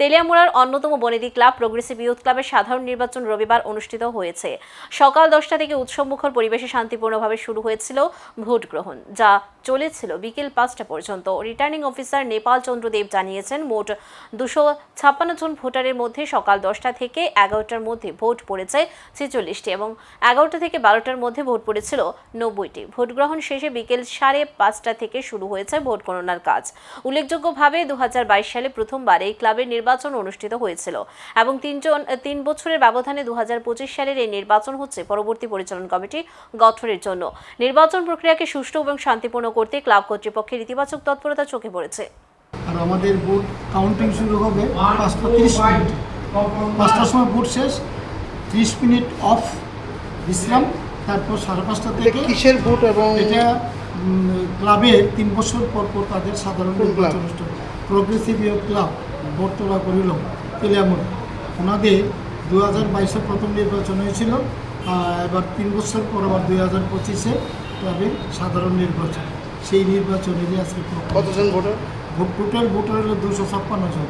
তেলিয়ামুড়ার অন্যতম বনেদি club progressive youth ক্লাবের সাধারণ নির্বাচন রবিবার অনুষ্ঠিত হয়েছে। সকাল দশটা থেকে উৎসবমুখর পরিবেশে শান্তিপূর্ণভাবে শুরু হয়েছিল ভোট গ্রহণ, যা চলেছিল বিকেল পাঁচটা পর্যন্ত। রিটার্নিং অফিসার নেপাল চন্দ্র দেব জানিয়েছেন, মোট দুশো ছাপ্পান্ন জন ভোটারের মধ্যে সকাল দশটা থেকে এগারোটার মধ্যে ভোট পড়েছে ছেচল্লিশটি এবং এগারোটা থেকে বারোটার মধ্যে ভোট পড়েছিল নব্বইটি। ভোট গ্রহণ শেষে বিকেল সাড়ে পাঁচটা থেকে শুরু হয়েছে ভোট গণনার কাজ। উল্লেখযোগ্যভাবে দু হাজার বাইশ সালে প্রথমবার এই ক্লাবের নির্বাচন অনুষ্ঠিত হয়েছিল এবং তিনজন তিন বছরের ব্যবধানে দু সালের এই নির্বাচন হচ্ছে পরবর্তী পরিচালন কমিটি গঠনের জন্য। নির্বাচন প্রক্রিয়াকে সুষ্ঠু এবং শান্তিপূর্ণ করতে ক্লাব কর্তৃপক্ষের ইতিবাচক তৎপরতা চোখে পড়েছে। আর আমাদের ভোট কাউন্টিং শুরু হবে পাঁচটা তিরিশ মিনিট। পাঁচটার সময় ভোট শেষ ত্রিশ মিনিট অফ বিশ্রাম তারপর সাড়ে পাঁচটা এটা থেকে কিসের ভোট এবং এটা ক্লাবের তিন বছর পর পর তাদের সাধারণ? নির্বাচন প্রগ্রেসিভ ক্লাব বর্তলা করিল। তেলিয়ামুড় ওনাদের দু হাজার বাইশে প্রথম নির্বাচন হয়েছিল এবার তিন বছর পর আবার দুই হাজার পঁচিশে তবে সাধারণ নির্বাচন। সেই নির্বাচনেরই আজকে কতজন ভোটার? ভোট টোটাল ভোটার হলো দুশো ছাপ্পান্ন জন।